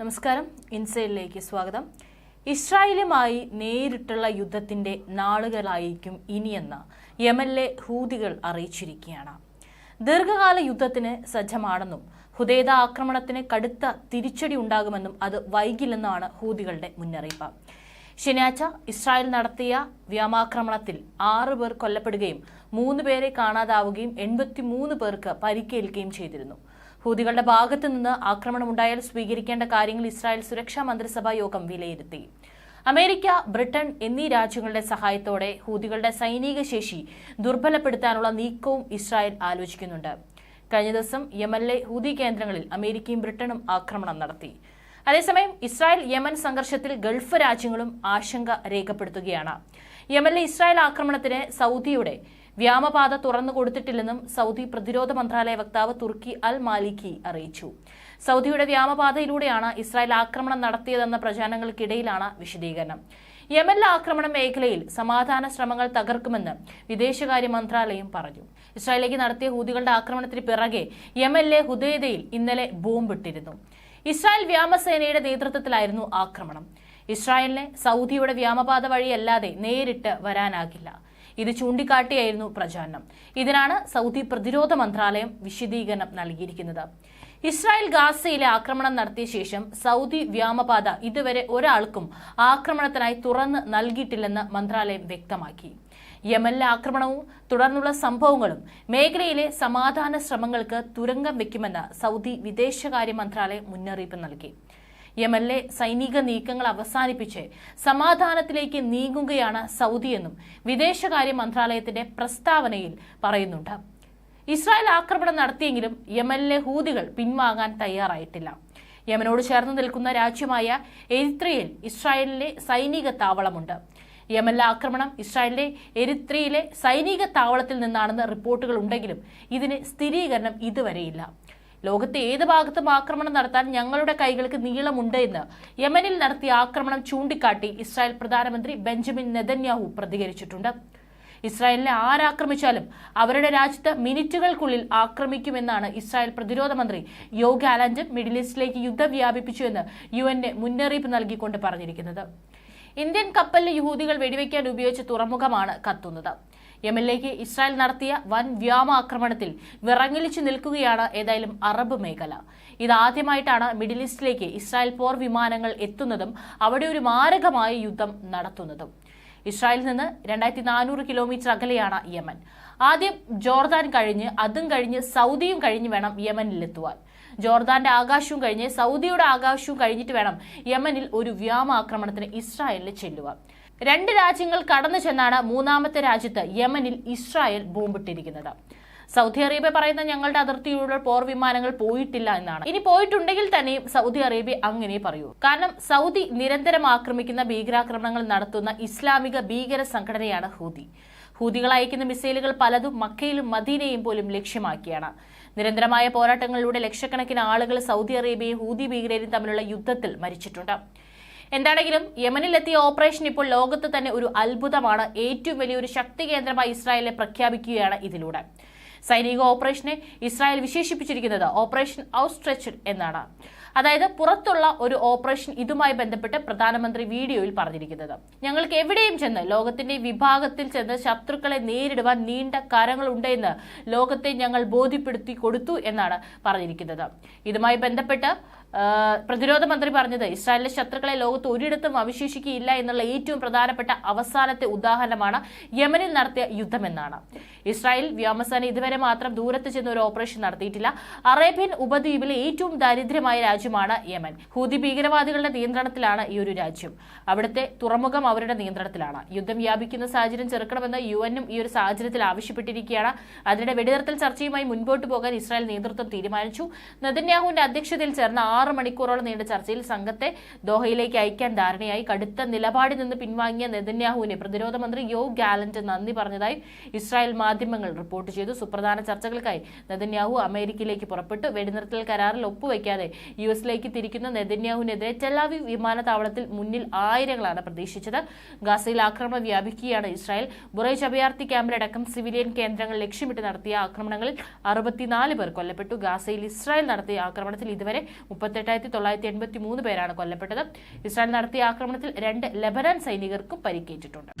നമസ്കാരം. ഇൻസൈഡിലേക്ക് സ്വാഗതം. ഇസ്രായേലുമായി നേരിട്ടുള്ള യുദ്ധത്തിന്റെ നാളുകളായിരിക്കും ഇനിയെന്ന് യമനിലെ ഹൂതികൾ അറിയിച്ചിരിക്കുകയാണ്. ദീർഘകാല യുദ്ധത്തിന് സജ്ജമാണെന്നും ഹുദൈദ ആക്രമണത്തിന് കടുത്ത തിരിച്ചടി ഉണ്ടാകുമെന്നും അത് വൈകില്ലെന്നാണ് ഹൂതികളുടെ മുന്നറിയിപ്പ്. ശനിയാഴ്ച ഇസ്രായേൽ നടത്തിയ വ്യോമാക്രമണത്തിൽ ആറ് പേർ കൊല്ലപ്പെടുകയും മൂന്ന് പേരെ കാണാതാവുകയും എൺപത്തിമൂന്ന് പേർക്ക് പരിക്കേൽക്കുകയും ചെയ്തിരുന്നു. ഹൂതികളുടെ ഭാഗത്തു നിന്ന് ആക്രമണമുണ്ടായാൽ സ്വീകരിക്കേണ്ട കാര്യങ്ങൾ ഇസ്രായേൽ സുരക്ഷാ മന്ത്രിസഭാ യോഗം വിലയിരുത്തി. അമേരിക്ക ബ്രിട്ടൻ എന്നീ രാജ്യങ്ങളുടെ സഹായത്തോടെ ഹൂതികളുടെ സൈനിക ശേഷി ദുർബലപ്പെടുത്താനുള്ള നീക്കവും ഇസ്രായേൽ ആലോചിക്കുന്നുണ്ട്. കഴിഞ്ഞ ദിവസം യമനിലെ ഹൂതി കേന്ദ്രങ്ങളിൽ അമേരിക്കയും ബ്രിട്ടനും ആക്രമണം നടത്തി. അതേസമയം ഇസ്രായേൽ യമൻ സംഘർഷത്തിൽ ഗൾഫ് രാജ്യങ്ങളും ആശങ്ക രേഖപ്പെടുത്തുകയാണ്. യമനിലെ ഇസ്രായേൽ ആക്രമണത്തിന് സൗദിയുടെ വ്യാമപാത തുറന്നു കൊടുത്തിട്ടില്ലെന്നും സൗദി പ്രതിരോധ മന്ത്രാലയ വക്താവ് തുർക്കി അൽ മാലിക്കി അറിയിച്ചു. സൗദിയുടെ വ്യാമപാതയിലൂടെയാണ് ഇസ്രായേൽ ആക്രമണം നടത്തിയതെന്ന പ്രചാരണങ്ങൾക്കിടയിലാണ് വിശദീകരണം. യമനിലെ ആക്രമണ മേഖലയിൽ സമാധാന ശ്രമങ്ങൾ തകർക്കുമെന്ന് വിദേശകാര്യ മന്ത്രാലയം പറഞ്ഞു. ഇസ്രായേലിലേക്ക് നടത്തിയ ഹൂതികളുടെ ആക്രമണത്തിന് പിറകെ യമനിലെ ഹുദൈദയിൽ ഇന്നലെ ബോംബിട്ടിരുന്നു. ഇസ്രായേൽ വ്യോമസേനയുടെ നേതൃത്വത്തിലായിരുന്നു ആക്രമണം. ഇസ്രായേലിനെ സൗദിയുടെ വ്യോമപാത വഴിയല്ലാതെ നേരിട്ട് വരാനാകില്ല. ഇത് ചൂണ്ടിക്കാട്ടിയായിരുന്നു പ്രചാരണം. ഇതിനാണ് സൗദി പ്രതിരോധ മന്ത്രാലയം വിശദീകരണം നൽകിയിരിക്കുന്നത്. ഇസ്രായേൽ ഗാസയിലെ ആക്രമണം നടത്തിയ ശേഷം സൗദി വ്യോമപാത ഇതുവരെ ഒരാൾക്കും ആക്രമണത്തിനായി തുറന്ന് നൽകിയിട്ടില്ലെന്ന് മന്ത്രാലയം വ്യക്തമാക്കി. യമനിലെ ആക്രമണവും തുടർന്നുള്ള സംഭവങ്ങളും മേഖലയിലെ സമാധാന ശ്രമങ്ങൾക്ക് തുരങ്കം വയ്ക്കുമെന്ന് സൗദി വിദേശകാര്യ മന്ത്രാലയം മുന്നറിയിപ്പ് നൽകി. യമനിലെ സൈനിക നീക്കങ്ങൾ അവസാനിപ്പിച്ച് സമാധാനത്തിലേക്ക് നീങ്ങുകയാണ് സൗദിയെന്നും വിദേശകാര്യ മന്ത്രാലയത്തിന്റെ പ്രസ്താവനയിൽ പറയുന്നുണ്ട്. ഇസ്രായേൽ ആക്രമണം നടത്തിയെങ്കിലും യമനിലെ ഹൂതികൾ പിൻവാങ്ങാൻ തയ്യാറായിട്ടില്ല. യമനോട് ചേർന്ന് നിൽക്കുന്ന രാജ്യമായ എരിത്രയിൽ ഇസ്രായേലിലെ സൈനിക താവളമുണ്ട്. യമനിലെ ആക്രമണം ഇസ്രായേലിലെ എരിത്രയിലെ സൈനിക താവളത്തിൽ നിന്നാണെന്ന് റിപ്പോർട്ടുകൾ ഉണ്ടെങ്കിലും ഇതിന് സ്ഥിരീകരണം ഇതുവരെയില്ല. ലോകത്തെ ഏത് ഭാഗത്തും ആക്രമണം നടത്താൻ ഞങ്ങളുടെ കൈകൾക്ക് നീളമുണ്ട് എന്ന് യമനിൽ നടത്തിയ ആക്രമണം ചൂണ്ടിക്കാട്ടി ഇസ്രായേൽ പ്രധാനമന്ത്രി ബെഞ്ചമിൻ നെതന്യാഹു പ്രതികരിച്ചിട്ടുണ്ട്. ഇസ്രായേലിനെ ആരാക്രമിച്ചാലും അവരുടെ രാജ്യത്ത് മിനിറ്റുകൾക്കുള്ളിൽ ആക്രമിക്കുമെന്നാണ് ഇസ്രായേൽ പ്രതിരോധ മന്ത്രി യോഗ ഗാലന്റ് മിഡിൽ ഈസ്റ്റിലേക്ക് യുദ്ധം വ്യാപിപ്പിച്ചുവെന്ന് യു എന് മുന്നറിയിപ്പ് നൽകിക്കൊണ്ട് പറഞ്ഞിരിക്കുന്നത്. ഇന്ത്യൻ കപ്പലിൽ യഹൂദികൾ വെടിവെക്കാൻ ഉപയോഗിച്ച തുറമുഖമാണ് കത്തുന്നത്. യമനിലേക്ക് ഇസ്രായേൽ നടത്തിയ വൻ വ്യോമാക്രമണത്തിൽ വിറങ്ങലിച്ചു നിൽക്കുകയാണ് ഏതായാലും അറബ് മേഖല. ഇതാദ്യമായിട്ടാണ് മിഡിൽ ഈസ്റ്റിലേക്ക് ഇസ്രായേൽ പോർ വിമാനങ്ങൾ എത്തുന്നതും അവിടെ ഒരു മാരകമായ യുദ്ധം നടത്തുന്നതും. ഇസ്രായേലിൽ നിന്ന് രണ്ടായിരത്തി നാനൂറ് കിലോമീറ്റർ അകലെയാണ് യമൻ. ആദ്യം ജോർദാൻ കഴിഞ്ഞ് അതും കഴിഞ്ഞ് സൗദിയും കഴിഞ്ഞ് വേണം യമനിലെത്തുവാൻ ജോർദാന്റെ ആകാശവും കഴിഞ്ഞ് സൗദിയുടെ ആകാശവും കഴിഞ്ഞിട്ട് വേണം യമനിൽ ഒരു വ്യോമാക്രമണത്തിന് ഇസ്രായേലിൽ ചെല്ലുക രണ്ട് രാജ്യങ്ങൾ കടന്നു ചെന്നാണ് മൂന്നാമത്തെ രാജ്യത്ത് യമനിൽ ഇസ്രായേൽ ബോംബിട്ടിരിക്കുന്നത്. സൗദി അറേബ്യ പറയുന്ന ഞങ്ങളുടെ അതിർത്തിയിലുള്ള പോർ വിമാനങ്ങൾ പോയിട്ടില്ല എന്നാണ്. ഇനി പോയിട്ടുണ്ടെങ്കിൽ തന്നെയും സൗദി അറേബ്യ അങ്ങനെ പറയൂ. കാരണം സൗദി നിരന്തരം ആക്രമിക്കുന്ന ഭീകരാക്രമണങ്ങൾ നടത്തുന്ന ഇസ്ലാമിക ഭീകര സംഘടനയാണ് ഹൂതി. ഹൂതികൾ അയക്കുന്ന മിസൈലുകൾ പലതും മക്കയിലും മദീനയും പോലും ലക്ഷ്യമാക്കിയാണ്. നിരന്തരമായ പോരാട്ടങ്ങളിലൂടെ ലക്ഷക്കണക്കിന് ആളുകൾ സൗദി അറേബ്യയും ഹൂതി ഭീകരരും തമ്മിലുള്ള യുദ്ധത്തിൽ മരിച്ചിട്ടുണ്ട്. എന്താണെങ്കിലും യമനിലെത്തിയ ഓപ്പറേഷൻ ഇപ്പോൾ ലോകത്ത് തന്നെ ഒരു അത്ഭുതമാണ്. ഏറ്റവും വലിയൊരു ശക്തി കേന്ദ്രമായി ഇസ്രായേലിനെ പ്രഖ്യാപിക്കുകയാണ് ഇതിലൂടെ. സൈനിക ഓപ്പറേഷനെ ഇസ്രായേൽ വിശേഷിപ്പിച്ചിരിക്കുന്നത് ഓപ്പറേഷൻ ഔട്ട്സ്ട്രെച്ച്ഡ് എന്നാണ്. അതായത് പുറത്തുള്ള ഒരു ഓപ്പറേഷൻ ഇതുമായി ബന്ധപ്പെട്ട് പ്രധാനമന്ത്രി വീഡിയോയിൽ പറഞ്ഞിരിക്കുന്നത്. ഞങ്ങൾക്ക് എവിടെയും ചെന്ന് ലോകത്തിന്റെ വിഭാഗത്തിൽ ചെന്ന് ശത്രുക്കളെ നേരിടുവാൻ നീണ്ട കരങ്ങളുണ്ട് ലോകത്തെ ഞങ്ങൾ ബോധ്യപ്പെടുത്തി കൊടുത്തു എന്നാണ് പറഞ്ഞിരിക്കുന്നത്. ഇതുമായി ബന്ധപ്പെട്ട് പ്രതിരോധ മന്ത്രി പറഞ്ഞത് ഇസ്രായേലിലെ ശത്രുക്കളെ ലോകത്ത് ഒരിടത്തും അവശേഷിക്കുകയില്ല എന്നുള്ള ഏറ്റവും പ്രധാനപ്പെട്ട അവസാനത്തെ ഉദാഹരണമാണ് യമനിൽ നടത്തിയ യുദ്ധമെന്നാണ് ഇസ്രായേൽ വ്യോമസേന ഇതുവരെ മാത്രം ദൂരത്ത് ചെന്ന് ഒരു ഓപ്പറേഷൻ നടത്തിയിട്ടില്ല. അറേബ്യൻ ഉപദ്വീപിലെ ഏറ്റവും ദരിദ്രമായ രാജ്യമാണ് യമൻ. ഹൂതി ഭീകരവാദികളുടെ നിയന്ത്രണത്തിലാണ് ഈ ഒരു രാജ്യം. അവിടുത്തെ തുറമുഖം അവരുടെ നിയന്ത്രണത്തിലാണ്. യുദ്ധം വ്യാപിക്കുന്ന സാഹചര്യം ചെറുക്കണമെന്ന് യു എനും ഈ ഒരു സാഹചര്യത്തിൽ ആവശ്യപ്പെട്ടിരിക്കുകയാണ്. അതിനിടെ വെടിനിർത്തൽ ചർച്ചയുമായി മുൻപോട്ട് പോകാൻ ഇസ്രായേൽ നേതൃത്വം തീരുമാനിച്ചു. നെതന്യാഹുവിന്റെ അധ്യക്ഷതയിൽ ചേർന്ന ആറ് മണിക്കൂറോളം നീണ്ട ചർച്ചയിൽ സംഘത്തെ ദോഹയിലേക്ക് അയക്കാൻ ധാരണയായി. കടുത്ത നിലപാടിൽ നിന്ന് പിൻവാങ്ങിയ നെതന്യാഹുവിനെ പ്രതിരോധ മന്ത്രി യോ ഗാലന്റ് നന്ദി പറഞ്ഞതായി ഇസ്രായേൽ മാധ്യമങ്ങൾ റിപ്പോർട്ട് ചെയ്തു. സുപ്രധാന ചർച്ചകൾക്കായി നെതന്യാഹു അമേരിക്കയിലേക്ക് പുറപ്പെട്ടു. വെടിനിർത്തൽ കരാറിൽ ഒപ്പുവെക്കാതെ യു എസിലേക്ക് തിരിക്കുന്ന നെതന്യാഹുവിനെതിരെ ടെലാവി വിമാനത്താവളത്തിൽ മുന്നിൽ ആയിരങ്ങളാണ് പ്രതീക്ഷിച്ചത്. ഗാസയിൽ ആക്രമണം വ്യാപിക്കുകയാണ് ഇസ്രായേൽ. ബുറൈജ് അഭയാർത്ഥി ക്യാമ്പിലടക്കം സിവിലിയൻ കേന്ദ്രങ്ങൾ ലക്ഷ്യമിട്ട് നടത്തിയ ആക്രമണങ്ങളിൽ അറുപത്തിനാല് പേർ കൊല്ലപ്പെട്ടു. ഗാസയിൽ ഇസ്രായേൽ നടത്തിയ ആക്രമണത്തിൽ ഇതുവരെ മുപ്പത്തെട്ടായിരത്തി തൊള്ളായിരത്തി എൺപത്തി മൂന്ന് പേരാണ് കൊല്ലപ്പെട്ടത്. ഇസ്രായേൽ നടത്തിയ ആക്രമണത്തിൽ രണ്ട് ലബനാൻ സൈനികർക്കും പരിക്കേറ്റിട്ടുണ്ട്.